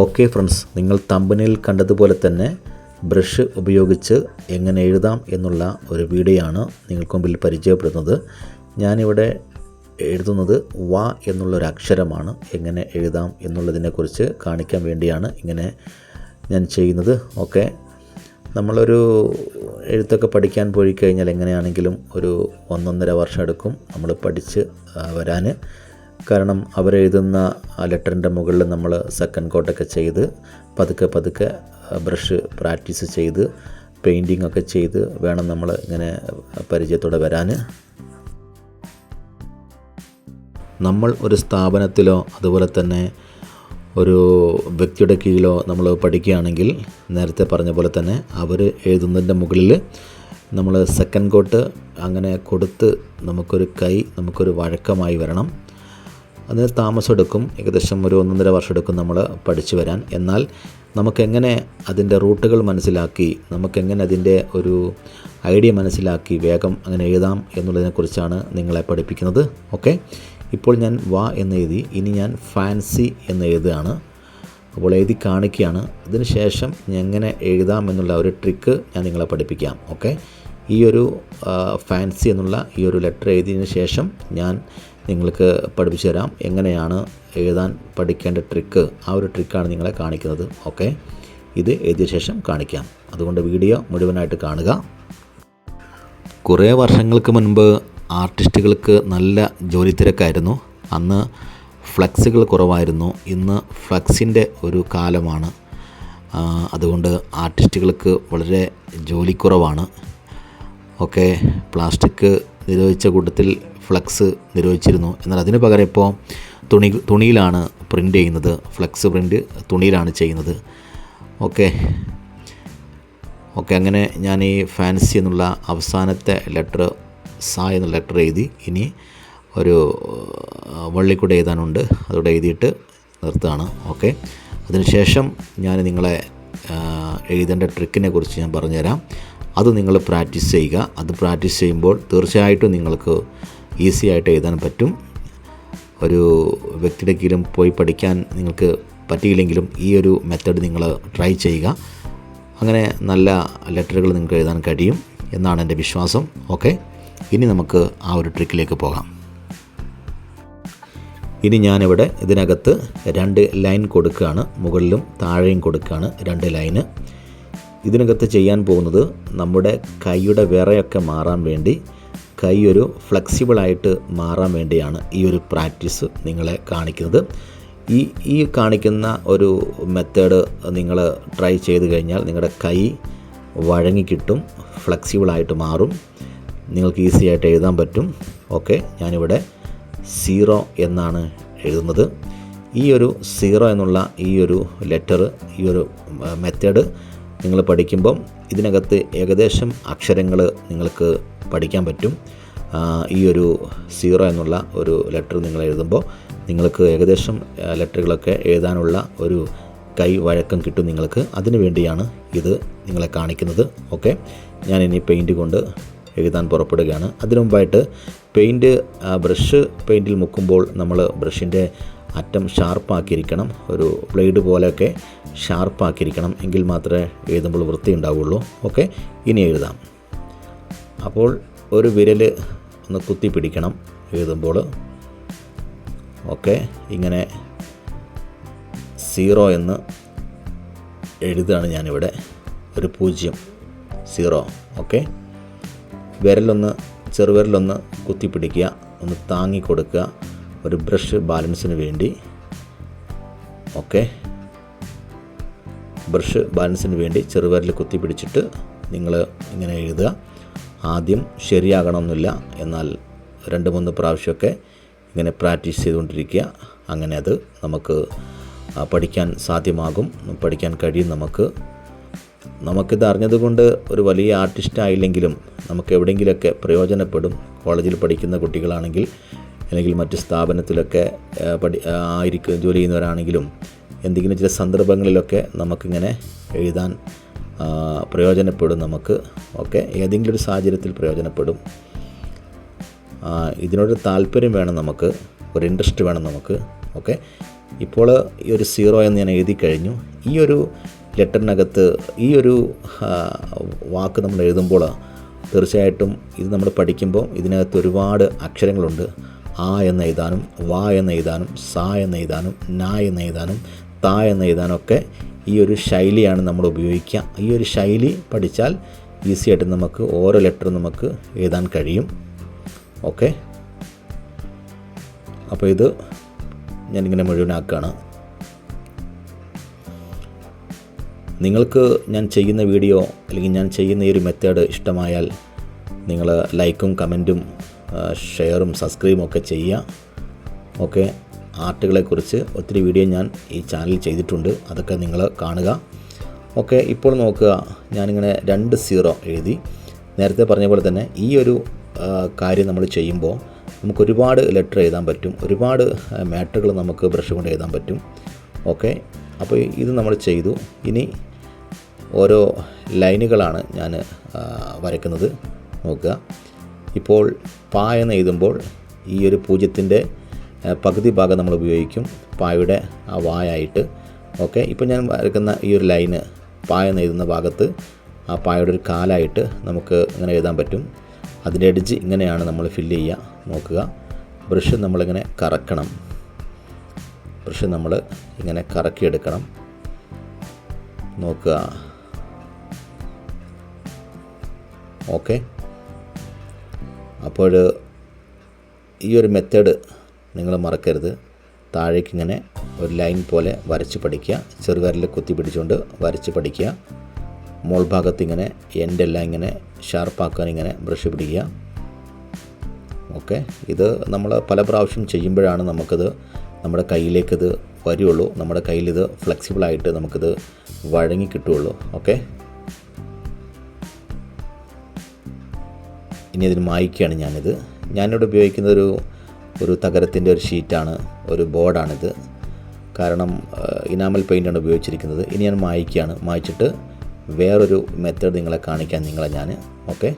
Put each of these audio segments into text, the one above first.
Okay friends നിങ്ങൾ തമ്പനിൽ കണ്ടതുപോലെ തന്നെ ബ്രഷ് ഉപയോഗിച്ച് എങ്ങനെ എഴുതാം എന്നുള്ള ഒരു വീഡിയോ ആണ് നിങ്ങൾക്ക് മുമ്പിൽ പരിചയപ്പെടുന്നത്. ഞാനിവിടെ എഴുതുന്നത് വ എന്നുള്ളൊരു അക്ഷരമാണ് എങ്ങനെ എഴുതാം എന്നുള്ളതിനെക്കുറിച്ച് കാണിക്കാൻ വേണ്ടിയാണ് ഇങ്ങനെ ഞാൻ ചെയ്യുന്നത്. ഓക്കെ നമ്മളൊരു എഴുത്തൊക്കെ പഠിക്കാൻ പോയി കഴിഞ്ഞാൽ എങ്ങനെയാണെങ്കിലും ഒരു ഒന്നൊന്നര വർഷം എടുക്കും നമ്മൾ പഠിച്ച് വരാൻ. കാരണം അവരെഴുതുന്ന ആ ലെറ്ററിന്റെ മുകളിൽ നമ്മൾ സെക്കൻഡ് കോട്ടൊക്കെ ചെയ്ത് പതുക്കെ പതുക്കെ ബ്രഷ് പ്രാക്ടീസ് ചെയ്ത് പെയിന്റിംഗ് ഒക്കെ ചെയ്ത് വേണം നമ്മൾ ഇങ്ങനെ പരിചയത്തോടെ വരാൻ. നമ്മൾ ഒരു സ്ഥാപനത്തിലോ അതുപോലെ തന്നെ ഒരു വ്യക്തിയുടെ കീഴിലോ നമ്മൾ പഠിക്കുകയാണെങ്കിൽ നേരത്തെ പറഞ്ഞ പോലെ തന്നെ അവർ എഴുതുന്നതിന്റെ മുകളിൽ നമ്മൾ സെക്കൻഡ് കോട്ട് അങ്ങനെ കൊടുത്ത് നമുക്കൊരു കൈ നമുക്കൊരു വഴക്കമായി വരണം. അതിന് താമസമെടുക്കും. ഏകദേശം ഒരു ഒന്നൊന്നര വർഷം എടുക്കും നമ്മൾ പഠിച്ചു വരാൻ. എന്നാൽ നമുക്കെങ്ങനെ അതിന്റെ റൂട്ടുകൾ മനസ്സിലാക്കി നമുക്കെങ്ങനെ അതിന്റെ ഒരു ഐഡിയ മനസ്സിലാക്കി വേഗം അങ്ങനെ എഴുതാം എന്നുള്ളതിനെക്കുറിച്ചാണ് നിങ്ങളെ പഠിപ്പിക്കുന്നത്. ഓക്കെ? ഇപ്പോൾ ഞാൻ വാ എന്ന് എഴുതി ഇനി ഞാൻ ഫാൻസി എന്ന് എഴുതുകയാണ് അപ്പോൾ എഴുതി കാണിക്കുകയാണ്. ഇതിന് ശേഷം എങ്ങനെ എഴുതാം എന്നുള്ള ഒരു ട്രിക്ക് ഞാൻ നിങ്ങളെ പഠിപ്പിക്കാം. ഓക്കെ? ഈ ഒരു ഫാൻസി എന്നുള്ള ഈ ഒരു ലെറ്റർ എഴുതിയതിന് ശേഷം ഞാൻ നിങ്ങൾക്ക് പഠിപ്പിച്ചു തരാം. എങ്ങനെയാണ് എഴുതാൻ പഠിക്കേണ്ട ട്രിക്ക് ആ ഒരു ട്രിക്കാണ് നിങ്ങളെ കാണിക്കുന്നത്. ഓക്കെ ഇത് എഴുതിയ ശേഷം കാണിക്കാം. അതുകൊണ്ട് വീഡിയോ മുഴുവനായിട്ട് കാണുക. കുറേ വർഷങ്ങൾക്ക് മുൻപ് ആർട്ടിസ്റ്റുകൾക്ക് നല്ല ജോലി തിരക്കായിരുന്നു. അന്ന് ഫ്ലക്സുകൾ കുറവായിരുന്നു. ഇന്ന് ഫ്ലക്സിന്റെ ഒരു കാലമാണ്. അതുകൊണ്ട് ആർട്ടിസ്റ്റുകൾക്ക് വളരെ ജോലിക്കുറവാണ് ഒക്കെ പ്ലാസ്റ്റിക് നിരോധിച്ച കൂട്ടത്തിൽ ഫ്ലക്സ് നിരോധിച്ചിരുന്നു. എന്നാൽ അതിന് പകരം ഇപ്പോൾ തുണി തുണിയിലാണ് പ്രിന്റ് ചെയ്യുന്നത്. ഫ്ലക്സ് പ്രിന്റ് തുണിയിലാണ് ചെയ്യുന്നത്. ഓക്കെ. ഓക്കെ അങ്ങനെ ഞാൻ ഈ ഫാൻസി എന്നുള്ള അവസാനത്തെ ലെറ്റർ സ എന്ന ലെറ്റർ എഴുതി ഇനി ഒരു വള്ളിക്കൂടെ എഴുതാനുണ്ട്. അതോടെ എഴുതിയിട്ട് നിർത്തുകയാണ്. ഓക്കെ. അതിനുശേഷം ഞാൻ നിങ്ങളെ എഴുതേണ്ട ട്രിക്കിനെ കുറിച്ച് ഞാൻ പറഞ്ഞുതരാം. അത് നിങ്ങൾ പ്രാക്ടീസ് ചെയ്യുക. അത് പ്രാക്ടീസ് ചെയ്യുമ്പോൾ തീർച്ചയായിട്ടും നിങ്ങൾക്ക് ഈസി ആയിട്ട് എഴുതാൻ പറ്റും. ഒരു വ്യക്തിയുടെ കീഴിലും പോയി പഠിക്കാൻ നിങ്ങൾക്ക് പറ്റിയില്ലെങ്കിലും ഈ ഒരു മെത്തേഡ് നിങ്ങൾ ട്രൈ ചെയ്യുക. അങ്ങനെ നല്ല ലെറ്ററുകൾ നിങ്ങൾക്ക് എഴുതാൻ കഴിയും എന്നാണ് എന്റെ വിശ്വാസം. ഓക്കെ ഇനി നമുക്ക് ആ ഒരു ട്രിക്കിലേക്ക് പോകാം. ഇനി ഞാനിവിടെ ഇതിനകത്ത് രണ്ട് ലൈൻ കൊടുക്കുകയാണ്. മുകളിലും താഴെയും കൊടുക്കുകയാണ് രണ്ട് ലൈന് ഇതിനകത്ത് ചെയ്യാൻ പോകുന്നത് നമ്മുടെ കൈയുടെ വിറയൊക്കെ മാറാൻ വേണ്ടി കൈ ഒരു ഫ്ലെക്സിബിളായിട്ട് മാറാൻ വേണ്ടിയാണ് ഈ ഒരു പ്രാക്ടീസ് നിങ്ങളെ കാണിക്കുന്നത്. ഈ ഈ കാണിക്കുന്ന ഒരു മെത്തേഡ് നിങ്ങൾ ട്രൈ ചെയ്ത് കഴിഞ്ഞാൽ നിങ്ങളുടെ കൈ വഴങ്ങിക്കിട്ടും ഫ്ലെക്സിബിളായിട്ട് മാറും. നിങ്ങൾക്ക് ഈസി ആയിട്ട് എഴുതാൻ പറ്റും. ഓക്കെ ഞാനിവിടെ സീറോ എന്നാണ് എഴുതുന്നത്. ഈ ഒരു സീറോ എന്നുള്ള ഈ ഒരു ലെറ്റർ ഈ ഒരു മെത്തേഡ് നിങ്ങൾ പഠിക്കുമ്പം ഇതിനകത്ത് ഏകദേശം അക്ഷരങ്ങൾ നിങ്ങൾക്ക് പഠിക്കാൻ പറ്റും. ഈ ഒരു സീറോ എന്നുള്ള ഒരു ലെറ്റർ നിങ്ങൾ എഴുതുമ്പോൾ നിങ്ങൾക്ക് ഏകദേശം ലെറ്ററുകളൊക്കെ എഴുതാനുള്ള ഒരു കൈ വഴക്കം കിട്ടും നിങ്ങൾക്ക്. അതിനു വേണ്ടിയാണ് ഇത് നിങ്ങളെ കാണിക്കുന്നത്. ഓക്കെ? ഞാൻ ഇനി പെയിന്റ് കൊണ്ട് എഴുതാൻ പുറപ്പെടുകയാണ്. അതിനു മുമ്പായിട്ട് പെയിന്റ് ബ്രഷ് പെയിന്റിൽ മുക്കുമ്പോൾ നമ്മൾ ബ്രഷിന്റെ അറ്റം ഷാർപ്പാക്കിയിരിക്കണം. ഒരു ബ്ലേഡ് പോലെയൊക്കെ ഷാർപ്പാക്കിയിരിക്കണം. എങ്കിൽ മാത്രമേ എഴുതുമ്പോൾ വൃത്തി ഉണ്ടാവുള്ളൂ ഓക്കെ? ഇനി എഴുതാം. അപ്പോൾ ഒരു വിരൽ ഒന്ന് കുത്തി പിടിക്കണം എഴുതുമ്പോൾ. ഓക്കെ ഇങ്ങനെ സീറോ എന്ന് എഴുതുകയാണ് ഞാനിവിടെ. ഒരു പൂജ്യം സീറോ ഓക്കെ. വിരലൊന്ന് ചെറുവിരലൊന്ന് കുത്തിപ്പിടിക്കുക ഒന്ന് താങ്ങി കൊടുക്കുക ഒരു ബ്രഷ് ബാലൻസിന് വേണ്ടി. ഓക്കെ. ബ്രഷ് ബാലൻസിന് വേണ്ടി ചെറുവിരൽ കുത്തി പിടിച്ചിട്ട് നിങ്ങൾ ഇങ്ങനെ എഴുതുക. ആദ്യം ശരിയാകണമെന്നില്ല. എന്നാൽ രണ്ട് മൂന്ന് പ്രാവശ്യമൊക്കെ ഇങ്ങനെ പ്രാക്ടീസ് ചെയ്തുകൊണ്ടിരിക്കുക. അങ്ങനെ അത് നമുക്ക് പഠിക്കാൻ സാധ്യമാകും. പഠിക്കാൻ കഴിയും നമുക്ക്. നമുക്കിത് അറിഞ്ഞതുകൊണ്ട് ഒരു വലിയ ആർട്ടിസ്റ്റ് ആയില്ലെങ്കിലും നമുക്ക് എവിടെയെങ്കിലുമൊക്കെ പ്രയോജനപ്പെടും. കോളേജിൽ പഠിക്കുന്ന കുട്ടികളാണെങ്കിൽ അല്ലെങ്കിൽ മറ്റ് സ്ഥാപനത്തിലൊക്കെ പഠി ആയിരിക്കും ജോലി ചെയ്യുന്നവരാണെങ്കിലും എന്തെങ്കിലും ചില സന്ദർഭങ്ങളിലൊക്കെ നമുക്കിങ്ങനെ എഴുതാൻ പ്രയോജനപ്പെടും നമുക്ക്. ഓക്കെ? ഏതെങ്കിലും ഒരു സാഹചര്യത്തിൽ പ്രയോജനപ്പെടും. ഇതിനോട് താല്പര്യം വേണം നമുക്ക്. ഒരു ഇൻട്രസ്റ്റ് വേണം നമുക്ക്. ഓക്കെ? ഇപ്പോൾ ഈ ഒരു സീറോ എന്ന് ഞാൻ എഴുതി കഴിഞ്ഞു. ഈ ഒരു ലെറ്ററിനകത്ത് ഈ ഒരു വാക്ക് നമ്മൾ എഴുതുമ്പോൾ തീർച്ചയായിട്ടും ഇത് നമ്മൾ പഠിക്കുമ്പോൾ ഇതിനകത്ത് ഒരുപാട് അക്ഷരങ്ങളുണ്ട്. ആ എന്ന് എഴുതാനും വാ എന്ന് എഴുതാനും സ എന്ന് എഴുതാനും ന എന്ന് എഴുതാനും താ എന്ന് എഴുതാനും ഒക്കെ ഈ ഒരു ശൈലിയാണ് നമ്മൾ ഉപയോഗിക്കുക. ഈ ഒരു ശൈലി പഠിച്ചാൽ ഈസി ആയിട്ട് നമുക്ക് ഓരോ ലെറ്റർ നമുക്ക് എഴുതാൻ കഴിയും. ഓക്കെ? അപ്പോൾ ഇത് ഞാനിങ്ങനെ മുഴുവനാക്കുകയാണ് നിങ്ങൾക്ക് ഞാൻ ചെയ്യുന്ന വീഡിയോ അല്ലെങ്കിൽ ഞാൻ ചെയ്യുന്ന ഈ ഒരു മെത്തേഡ് ഇഷ്ടമായാൽ നിങ്ങൾ ലൈക്കും കമന്റും ഷെയറും സബ്സ്ക്രൈബും ഒക്കെ ചെയ്യുക. ഓക്കെ? ആർട്ടുകളെക്കുറിച്ച് ഒത്തിരി വീഡിയോ ഞാൻ ഈ ചാനലിൽ ചെയ്തിട്ടുണ്ട്. അതൊക്കെ നിങ്ങൾ കാണുക. ഓക്കെ ഇപ്പോൾ നോക്കുക. ഞാനിങ്ങനെ രണ്ട് സീറോ എഴുതി. നേരത്തെ പറഞ്ഞ പോലെ തന്നെ ഈ ഒരു കാര്യം നമ്മൾ ചെയ്യുമ്പോൾ നമുക്ക് ഒരുപാട് ലെറ്റർ എഴുതാൻ പറ്റും. ഒരുപാട് മാറ്ററുകൾ നമുക്ക് ബ്രഷ് കൊണ്ട് എഴുതാൻ പറ്റും. ഓക്കെ അപ്പോൾ ഇത് നമ്മൾ ചെയ്തു. ഇനി ഓരോ ലൈനുകളാണ് ഞാൻ വരയ്ക്കുന്നത്. നോക്കുക. ഇപ്പോൾ പാ എന്ന് എഴുതുമ്പോൾ ഈ ഒരു പൂജ്യത്തിന്റെ പകുതി ഭാഗം നമ്മൾ ഉപയോഗിക്കും. പായയുടെ ആ വായായിട്ട്. ഓക്കെ ഇപ്പോൾ ഞാൻ വരയ്ക്കുന്ന ഈ ഒരു ലൈന് പായ നെയ്തുന്ന ഭാഗത്ത് ആ പായയുടെ ഒരു കാലായിട്ട് നമുക്ക് ഇങ്ങനെ എഴുതാൻ പറ്റും. അതിന്റെ എഡ്ജ് ഇങ്ങനെയാണ് നമ്മൾ ഫില്ല് ചെയ്യുക. നോക്കുക. ബ്രഷ് നമ്മളിങ്ങനെ കറക്കണം. ബ്രഷ് നമ്മൾ ഇങ്ങനെ കറക്കിയെടുക്കണം. നോക്കുക. ഓക്കെ. അപ്പോൾ ഈ ഒരു മെത്തേഡ് നിങ്ങൾ മറക്കരുത്. താഴേക്ക് ഇങ്ങനെ ഒരു ലൈൻ പോലെ വരച്ച് പഠിക്കുക. ചെറുവിരൽ കുത്തി പിടിച്ചുകൊണ്ട് വരച്ച് പഠിക്കുക. മോൾ ഭാഗത്ത് ഇങ്ങനെ എൻഡെല്ലാം ഇങ്ങനെ ഷാർപ്പാക്കാൻ ഇങ്ങനെ ബ്രഷ് പിടിക്കുക. ഓക്കെ. ഇത് നമ്മൾ പല പ്രാവശ്യം ചെയ്യുമ്പോഴാണ് നമുക്കത് നമ്മുടെ കയ്യിലേക്കത് വരുള്ളൂ. നമ്മുടെ കയ്യിലിത് ഫ്ലെക്സിബിളായിട്ട് നമുക്കിത് വഴങ്ങി കിട്ടുള്ളൂ. ഓക്കെ. ഇനി അതിന് മായ്ക്കുകയാണ് ഞാനിത്. ഞാനിവിടെ ഉപയോഗിക്കുന്ന ഒരു ഒരു തകരത്തിന്റെ ഒരു ഷീറ്റാണ് ഒരു ബോർഡാണിത്. കാരണം ഇനാമൽ പെയിന്റാണ് ഉപയോഗിച്ചിരിക്കുന്നത്. ഇനി ഞാൻ മായ്ക്കുകയാണ് മായ്ച്ചിട്ട് വേറൊരു മെത്തേഡ് നിങ്ങളെ കാണിക്കാൻ നിങ്ങളെ ഞാൻ. ഓക്കെ?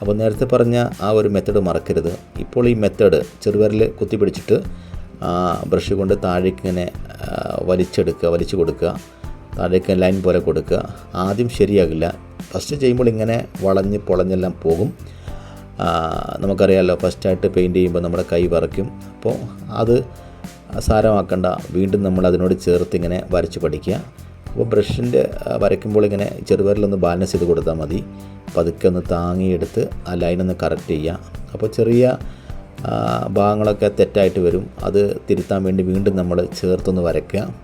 അപ്പോൾ നേരത്തെ പറഞ്ഞ ആ ഒരു മെത്തേഡ് മറക്കരുത്. ഇപ്പോൾ ഈ മെത്തേഡ് ചെറുവിരൽ കുത്തി പിടിച്ചിട്ട് ബ്രഷ് കൊണ്ട് താഴേക്ക് ഇങ്ങനെ വലിച്ചെടുക്കുക വലിച്ചു കൊടുക്കുക. താഴേക്ക് ലൈൻ പോലെ കൊടുക്കുക. ആദ്യം ശരിയാകില്ല. ഫസ്റ്റ് ചെയ്യുമ്പോൾ ഇങ്ങനെ വളഞ്ഞ് പൊളഞ്ഞെല്ലാം പോകും. നമുക്കറിയാമല്ലോ ഫസ്റ്റായിട്ട് പെയിന്റ് ചെയ്യുമ്പോൾ നമ്മുടെ കൈ വറയ്ക്കും. അപ്പോൾ അത് സാരമാക്കണ്ട. വീണ്ടും നമ്മൾ അതിനോട് ചേർത്ത് ഇങ്ങനെ വരച്ച് പഠിക്കുക. അപ്പോൾ ബ്രഷിന്റെ വരയ്ക്കുമ്പോൾ ഇങ്ങനെ ചെറുപേരിലൊന്ന് ബാലൻസ് ചെയ്ത് കൊടുത്താൽ മതി. പതുക്കെ ഒന്ന് താങ്ങിയെടുത്ത് ആ ലൈനൊന്ന് കറക്റ്റ് ചെയ്യുക. അപ്പോൾ ചെറിയ ഭാഗങ്ങളൊക്കെ തെറ്റായിട്ട് വരും. അത് തിരുത്താൻ വേണ്ടി വീണ്ടും നമ്മൾ ചേർത്തൊന്ന് വരയ്ക്കുക.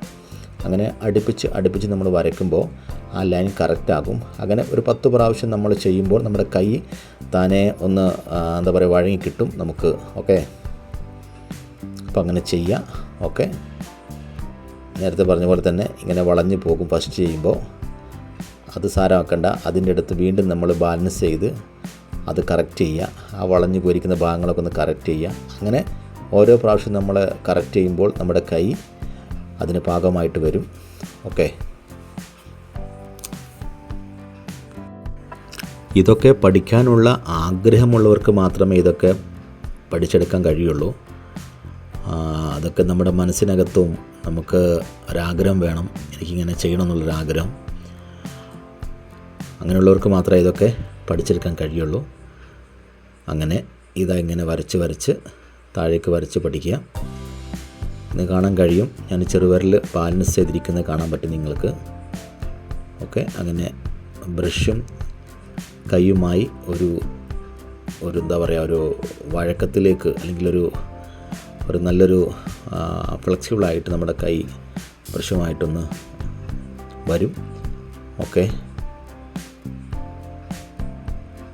അങ്ങനെ അടുപ്പിച്ച് അടുപ്പിച്ച് നമ്മൾ വരയ്ക്കുമ്പോൾ ആ ലൈൻ കറക്റ്റ് ആകും. അങ്ങനെ ഒരു പത്ത് പ്രാവശ്യം നമ്മൾ ചെയ്യുമ്പോൾ നമ്മുടെ കൈ താനെ ഒന്ന് എന്താ പറയുക വഴങ്ങി കിട്ടും നമുക്ക്. ഓക്കെ? അപ്പോൾ അങ്ങനെ ചെയ്യുക ഓക്കെ? നേരത്തെ പറഞ്ഞ പോലെ തന്നെ ഇങ്ങനെ വളഞ്ഞു പോകും ഫസ്റ്റ് ചെയ്യുമ്പോൾ. അത് സാരമാക്കണ്ട. അതിന്റെ അടുത്ത് വീണ്ടും നമ്മൾ ബാലൻസ് ചെയ്ത് അത് കറക്റ്റ് ചെയ്യുക. ആ വളഞ്ഞു പോയിരിക്കുന്ന ഭാഗങ്ങളൊക്കെ ഒന്ന് കറക്റ്റ് ചെയ്യുക. അങ്ങനെ ഓരോ പ്രാവശ്യം നമ്മൾ കറക്റ്റ് ചെയ്യുമ്പോൾ നമ്മുടെ കൈ അതിന് പാകമായിട്ട് വരും. ഓക്കെ. ഇതൊക്കെ പഠിക്കാനുള്ള ആഗ്രഹമുള്ളവർക്ക് മാത്രമേ ഇതൊക്കെ പഠിച്ചെടുക്കാൻ കഴിയുള്ളൂ. അതൊക്കെ നമ്മുടെ മനസ്സിനകത്തും നമുക്ക് ഒരാഗ്രഹം വേണം. എനിക്കിങ്ങനെ ചെയ്യണം എന്നുള്ളൊരാഗ്രഹം അങ്ങനെയുള്ളവർക്ക് മാത്രമേ ഇതൊക്കെ പഠിച്ചെടുക്കാൻ കഴിയുള്ളൂ. അങ്ങനെ ഇതാ ഇങ്ങനെ വരച്ച് വരച്ച് താഴേക്ക് വരച്ച് പഠിക്കുക. ഇത് കാണാൻ കഴിയും. ഞാൻ ചെറുവിരൽ ബാലൻസ് ചെയ്തിരിക്കുന്നത് കാണാൻ പറ്റും നിങ്ങൾക്ക്. ഓക്കെ അങ്ങനെ ബ്രഷും കൈയുമായി ഒരു ഒരു എന്താ പറയുക ഒരു വഴക്കത്തിലേക്ക് അല്ലെങ്കിൽ ഒരു ഒരു നല്ലൊരു ഫ്ലെക്സിബിളായിട്ട് നമ്മുടെ കൈ ബ്രഷുമായിട്ടൊന്ന് വരും. ഓക്കെ.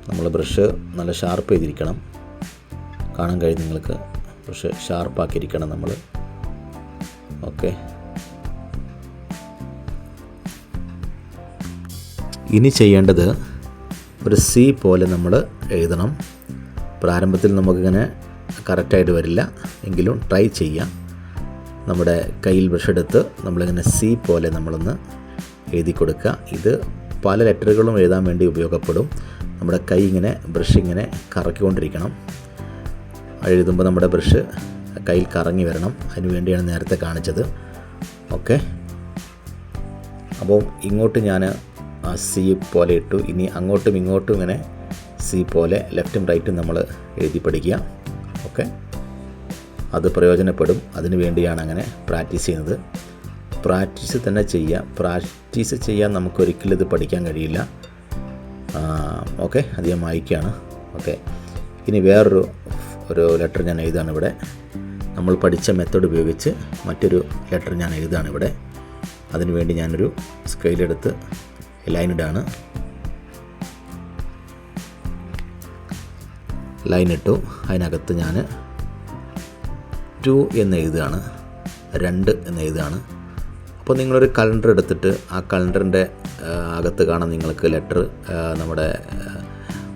നമ്മൾ ബ്രഷ് നല്ല ഷാർപ്പ് ചെയ്തിരിക്കണം. കാണാൻ കഴിയും നിങ്ങൾക്ക്. ബ്രഷ് ഷാർപ്പാക്കിയിരിക്കണം നമ്മൾ ഓക്കെ. ഇനി ചെയ്യേണ്ടത് ഒരു സി പോലെ നമ്മൾ എഴുതണം. പ്രാരംഭത്തിൽ നമുക്കിങ്ങനെ കറക്റ്റായിട്ട് വരില്ല. എങ്കിലും ട്രൈ ചെയ്യാം. നമ്മുടെ കയ്യിൽ ബ്രഷ് എടുത്ത് നമ്മളിങ്ങനെ സി പോലെ നമ്മളൊന്ന് എഴുതി കൊടുക്കുക. ഇത് പല ലെറ്ററുകളും എഴുതാൻ വേണ്ടി ഉപയോഗപ്പെടും. നമ്മുടെ കൈ ഇങ്ങനെ ബ്രഷ് ഇങ്ങനെ കറക്കിക്കൊണ്ടിരിക്കണം. എഴുതുമ്പോൾ നമ്മുടെ ബ്രഷ് കയ്യിൽ കറങ്ങി വരണം. അതിനുവേണ്ടിയാണ് നേരത്തെ കാണിച്ചത്. ഓക്കെ. അപ്പോൾ ഇങ്ങോട്ട് ഞാൻ സി പോലെ ഇട്ടു. ഇനി അങ്ങോട്ടും ഇങ്ങോട്ടും ഇങ്ങനെ സി പോലെ ലെഫ്റ്റും റൈറ്റും നമ്മൾ എഴുതി പഠിക്കുക. ഓക്കെ. അത് പ്രയോജനപ്പെടും. അതിനു വേണ്ടിയാണ് അങ്ങനെ പ്രാക്ടീസ് ചെയ്യുന്നത്. പ്രാക്ടീസ് തന്നെ ചെയ്യുക പ്രാക്ടീസ് ചെയ്യാൻ നമുക്കൊരിക്കലും ഇത് പഠിക്കാൻ കഴിയില്ല. ഓക്കെ. അത് ഞാൻ ഓക്കെ. ഇനി വേറൊരു ഒരു ലെറ്റർ ഞാൻ എഴുതാണ് ഇവിടെ. നമ്മൾ പഠിച്ച മെത്തേഡ് ഉപയോഗിച്ച് മറ്റൊരു ലെറ്റർ ഞാൻ എഴുതാണ് ഇവിടെ. അതിനുവേണ്ടി ഞാനൊരു സ്കെയിലെടുത്ത് ലൈൻ ഇടാണ്. ലൈൻ ഇട്ടു. അതിനകത്ത് ഞാൻ ടു എന്ന് എഴുതുകയാണ്. രണ്ട് എന്ന് എഴുതുകയാണ്. അപ്പോൾ നിങ്ങളൊരു കലണ്ടർ എടുത്തിട്ട് ആ കലണ്ടറിന്റെ അകത്ത് കാണാം നിങ്ങൾക്ക് ലെറ്റർ നമ്മുടെ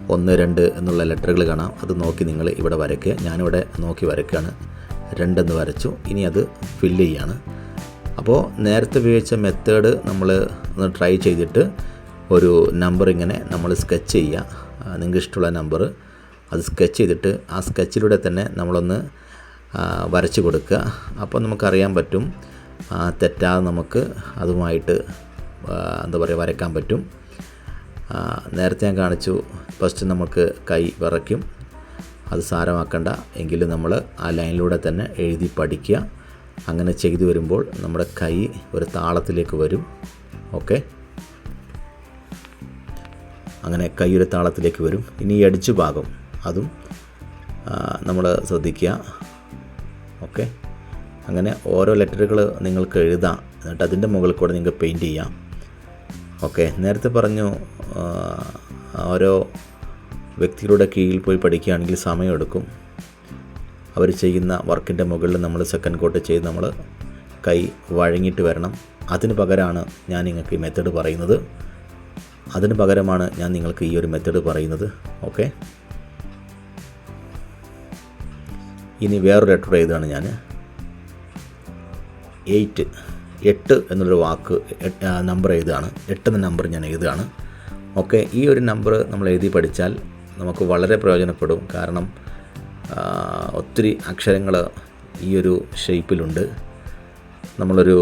ഒന്ന് രണ്ട് എന്നുള്ള ലെറ്ററുകൾ കാണാം. അത് നോക്കി നിങ്ങൾ ഇവിടെ വരയ്ക്കുക. ഞാനിവിടെ നോക്കി വരയ്ക്കുകയാണ്. രണ്ടെന്ന് വരച്ചു. ഇനി അത് ഫില്ല് ചെയ്യാണ്. അപ്പോൾ നേരത്തെ ഉപയോഗിച്ച മെത്തേഡ് നമ്മൾ ഒന്ന് ട്രൈ ചെയ്തിട്ട് ഒരു നമ്പർ ഇങ്ങനെ നമ്മൾ സ്കെച്ച് ചെയ്യുക നിങ്ങൾക്ക് ഇഷ്ടമുള്ള നമ്പർ അത് സ്കെച്ച് ചെയ്തിട്ട് ആ സ്കെച്ചിലൂടെ തന്നെ നമ്മളൊന്ന് വരച്ചു കൊടുക്കുക. അപ്പോൾ നമുക്കറിയാൻ പറ്റും തെറ്റാതെ നമുക്ക് അതുമായിട്ട് എന്താ പറയുക വരയ്ക്കാൻ പറ്റും. നേരത്തെ ഞാൻ കാണിച്ചു. ഫസ്റ്റ് നമുക്ക് കൈ വിറയ്ക്കും. അത് സാരമാക്കണ്ട. എങ്കിലും നമ്മൾ ആ ലൈനിലൂടെ തന്നെ എഴുതി പഠിക്കുക. അങ്ങനെ ചെയ്തു വരുമ്പോൾ നമ്മുടെ കൈ ഒരു താളത്തിലേക്ക് വരും. ഓക്കെ? അങ്ങനെ കൈ ഒരു താളത്തിലേക്ക് വരും. ഇനി ഈ അടിച്ചു ഭാഗം അതും നമ്മൾ ശ്രദ്ധിക്കുക. ഓക്കെ? അങ്ങനെ ഓരോ ലെറ്ററുകൾ നിങ്ങൾക്ക് എഴുതാം. എന്നിട്ട് അതിന്റെ മുകളിൽ കൂടെ നിങ്ങൾക്ക് പെയിന്റ് ചെയ്യാം. ഓക്കെ? നേരത്തെ പറഞ്ഞു ഓരോ വ്യക്തികളുടെ കീഴിൽ പോയി പഠിക്കുകയാണെങ്കിൽ സമയമെടുക്കും. അവർ ചെയ്യുന്ന വർക്കിന്റെ മുകളിൽ നമ്മൾ സെക്കൻഡ് കോട്ട് ചെയ്ത് നമ്മൾ കൈ വഴങ്ങിയിട്ട് വരണം. അതിന് പകരമാണ് ഞാൻ നിങ്ങൾക്ക് ഈ മെത്തേഡ് പറയുന്നത്. അതിന് പകരമാണ് ഞാൻ നിങ്ങൾക്ക് ഈ ഒരു മെത്തേഡ് പറയുന്നത്. ഓക്കെ ഇനി വേറൊരു ലെറ്റർ എഴുതുകയാണ് ഞാൻ. എയ്റ്റ് എട്ട് എന്നുള്ളൊരു വാക്ക് നമ്പർ എഴുതുകയാണ്. എട്ട് എന്ന നമ്പർ ഞാൻ എഴുതുകയാണ്. ഓക്കെ ഈ ഒരു നമ്പർ നമ്മൾ എഴുതി പഠിച്ചാൽ നമുക്ക് വളരെ പ്രയോജനപ്പെടും. കാരണം ഒത്തിരി അക്ഷരങ്ങൾ ഈ ഒരു ഷേപ്പിലുണ്ട് നമ്മളൊരു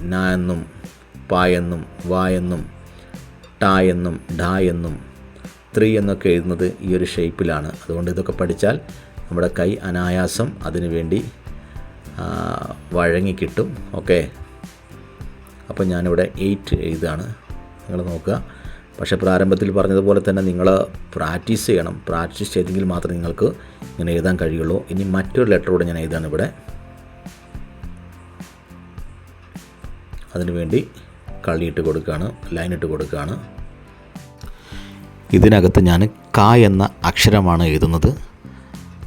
ന എന്നും പ എന്നും വ എന്നും ട എന്നും ഡ എന്നും ത്രീ എന്നൊക്കെ എഴുതുന്നത് ഈ ഒരു ഷേപ്പിലാണ് അതുകൊണ്ട് ഇതൊക്കെ പഠിച്ചാൽ നമ്മുടെ കൈ അനായാസം അതിനു വേണ്ടി വഴങ്ങി കിട്ടും. ഓക്കെ? അപ്പോൾ ഞാനിവിടെ എയ്റ്റ് എഴുതാണ്. നിങ്ങൾ നോക്കുക. പക്ഷേ പ്രാരംഭത്തിൽ പറഞ്ഞതുപോലെ തന്നെ നിങ്ങൾ പ്രാക്ടീസ് ചെയ്യണം. പ്രാക്ടീസ് ചെയ്തെങ്കിൽ മാത്രമേ നിങ്ങൾക്ക് ഇങ്ങനെ എഴുതാൻ കഴിയുള്ളൂ. ഇനി മറ്റൊരു ലെറ്റർ കൂടെ ഞാൻ എഴുതാണ് ഇവിടെ. അതിനുവേണ്ടി കളിയിട്ട് കൊടുക്കുകയാണ് ലൈൻ ഇട്ട് കൊടുക്കുകയാണ്. ഇതിനകത്ത് ഞാൻ ക എന്ന അക്ഷരമാണ് എഴുതുന്നത്.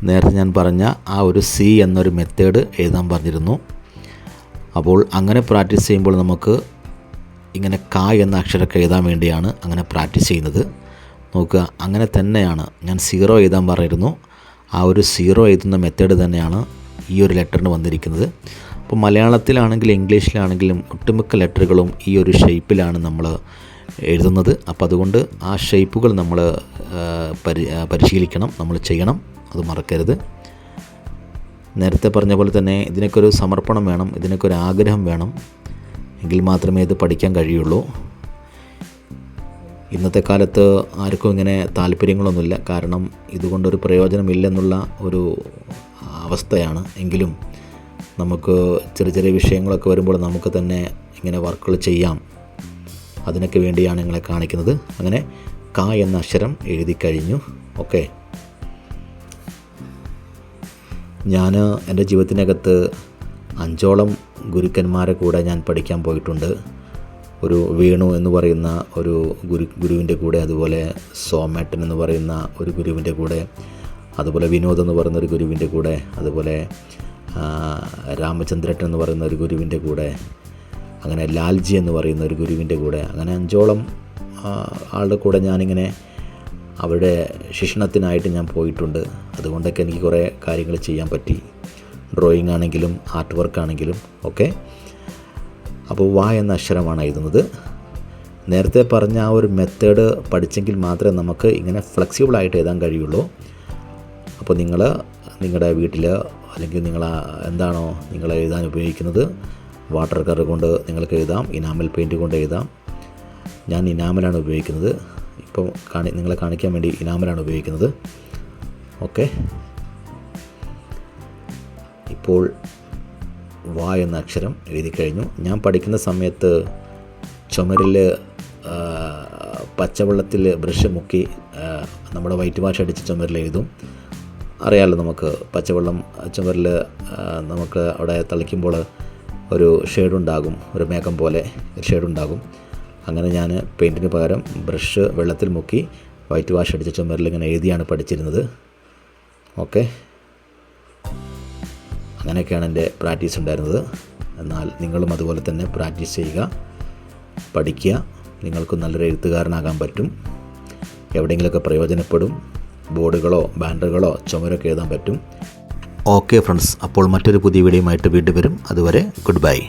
നേരത്തെ ഞാൻ പറഞ്ഞ ആ ഒരു സി എന്നൊരു മെത്തേഡ് എഴുതാൻ പറഞ്ഞിരുന്നു. അപ്പോൾ അങ്ങനെ പ്രാക്ടീസ് ചെയ്യുമ്പോൾ നമുക്ക് ഇങ്ങനെ ക എന്ന അക്ഷരമൊക്കെ എഴുതാൻ വേണ്ടിയാണ് അങ്ങനെ പ്രാക്ടീസ് ചെയ്യുന്നത്. നോക്കുക അങ്ങനെ തന്നെയാണ്. ഞാൻ സീറോ എഴുതാൻ പറഞ്ഞിരുന്നു. ആ ഒരു സീറോ എഴുതുന്ന മെത്തേഡ് തന്നെയാണ് ഈ ഒരു ലെറ്ററിന് വന്നിരിക്കുന്നത്. അപ്പോൾ മലയാളത്തിലാണെങ്കിലും ഇംഗ്ലീഷിലാണെങ്കിലും ഒട്ടുമിക്ക ലെറ്ററുകളും ഈ ഒരു ഷേപ്പിലാണ് നമ്മൾ എഴുതുന്നത്. അപ്പോൾ അതുകൊണ്ട് ആ ഷേപ്പുകൾ നമ്മൾ പരി പരിശീലിക്കണം നമ്മൾ ചെയ്യണം. അത് മറക്കരുത്. നേരത്തെ പറഞ്ഞ പോലെ തന്നെ ഇതിനൊക്കെ ഒരു സമർപ്പണം വേണം ഇതിനൊക്കെ ഒരു ആഗ്രഹം വേണം. എങ്കിൽ മാത്രമേ ഇത് പഠിക്കാൻ കഴിയുള്ളൂ. ഇന്നത്തെ കാലത്ത് ആർക്കും ഇങ്ങനെ താല്പര്യങ്ങളൊന്നുമില്ല. കാരണം ഇതുകൊണ്ടൊരു പ്രയോജനമില്ലെന്നുള്ള ഒരു അവസ്ഥയാണ്. എങ്കിലും നമുക്ക് ചെറിയ ചെറിയ വിഷയങ്ങളൊക്കെ വരുമ്പോൾ നമുക്ക് തന്നെ ഇങ്ങനെ വർക്കുകൾ ചെയ്യാം. അതിനൊക്കെ വേണ്ടിയാണ് നിങ്ങളെ കാണിക്കുന്നത്. അങ്ങനെ ക എന്ന അക്ഷരം എഴുതി കഴിഞ്ഞു. ഓക്കെ. ഞാൻ എന്റെ ജീവിതത്തിനകത്ത് അഞ്ചോളം ഗുരുക്കന്മാരെ കൂടെ ഞാൻ പഠിക്കാൻ പോയിട്ടുണ്ട്. ഒരു വേണു എന്ന് പറയുന്ന ഒരു ഗുരു ഗുരുവിന്റെ കൂടെ അതുപോലെ സോമേട്ടൻ എന്ന് പറയുന്ന ഒരു ഗുരുവിന്റെ കൂടെ അതുപോലെ വിനോദ് എന്ന് പറയുന്ന ഒരു ഗുരുവിന്റെ കൂടെ അതുപോലെ രാമചന്ദ്രട്ടൻ എന്ന് പറയുന്ന ഒരു ഗുരുവിന്റെ കൂടെ അങ്ങനെ ലാൽജി എന്ന് പറയുന്ന ഒരു ഗുരുവിന്റെ കൂടെ അങ്ങനെ അഞ്ചോളം ആളുടെ കൂടെ ഞാനിങ്ങനെ അവരുടെ ശിക്ഷണത്തിനായിട്ട് ഞാൻ പോയിട്ടുണ്ട്. അതുകൊണ്ടൊക്കെ എനിക്ക് കുറേ കാര്യങ്ങൾ ചെയ്യാൻ പറ്റി. ഡ്രോയിങ് ആണെങ്കിലും ആർട്ട് വർക്ക് ആണെങ്കിലും ഒക്കെ അപ്പോൾ വാ എന്ന അക്ഷരമാണ് എഴുതുന്നത്. നേരത്തെ പറഞ്ഞ ആ ഒരു മെത്തേഡ് പഠിച്ചെങ്കിൽ മാത്രമേ നമുക്ക് ഇങ്ങനെ ഫ്ലെക്സിബിളായിട്ട് എഴുതാൻ കഴിയുള്ളൂ. അപ്പോൾ നിങ്ങൾ നിങ്ങളുടെ വീട്ടിൽ അല്ലെങ്കിൽ നിങ്ങൾ എന്താണോ നിങ്ങൾ എഴുതാൻ ഉപയോഗിക്കുന്നത് വാട്ടർ കളർ കൊണ്ട് നിങ്ങൾക്ക് എഴുതാം ഇനാമൽ പെയിന്റ് കൊണ്ട് എഴുതാം. ഞാൻ ഇനാമലാണ് ഉപയോഗിക്കുന്നത്. ഇപ്പോൾ കാണി നിങ്ങളെ കാണിക്കാൻ വേണ്ടി ഇനാമലാണ് ഉപയോഗിക്കുന്നത്. ഓക്കെ ഇപ്പോൾ വ എന്ന അക്ഷരം എഴുതി കഴിഞ്ഞു. ഞാൻ പഠിക്കുന്ന സമയത്ത് ചുമരിൽ പച്ചവെള്ളത്തിൽ ബ്രഷ് മുക്കി നമ്മുടെ വൈറ്റ് വാഷ് അടിച്ച് ചുമരിൽ എഴുതും. അറിയാമല്ലോ നമുക്ക് പച്ചവെള്ളം ചുമരിൽ നമുക്ക് അവിടെ തളിക്കുമ്പോൾ ഒരു ഷെയ്ഡുണ്ടാകും ഒരു മേഘം പോലെ ഷെയ്ഡുണ്ടാകും അങ്ങനെ ഞാൻ പെയിന്റിന് പകരം ബ്രഷ് വെള്ളത്തിൽ മുക്കി വൈറ്റ് വാഷ് അടിച്ച ചുമരിൽ ഇങ്ങനെ എഴുതിയാണ് പഠിച്ചിരുന്നത്. ഓക്കെ. അങ്ങനെയൊക്കെയാണ് എന്റെ പ്രാക്ടീസ് ഉണ്ടായിരുന്നത്. എന്നാൽ നിങ്ങളും അതുപോലെ തന്നെ പ്രാക്ടീസ് ചെയ്യുക പഠിക്കുക. നിങ്ങൾക്ക് നല്ലൊരു എഴുത്തുകാരനാകാൻ പറ്റും. എവിടെയെങ്കിലുമൊക്കെ പ്രയോജനപ്പെടും. ബോർഡുകളോ ബാനറുകളോ ചുമരൊക്കെ എഴുതാൻ പറ്റും. ഓക്കെ ഫ്രണ്ട്സ് അപ്പോൾ മറ്റൊരു പുതിയ വീഡിയോയുമായിട്ട് വീണ്ടും വരും. അതുവരെ ഗുഡ് ബൈ.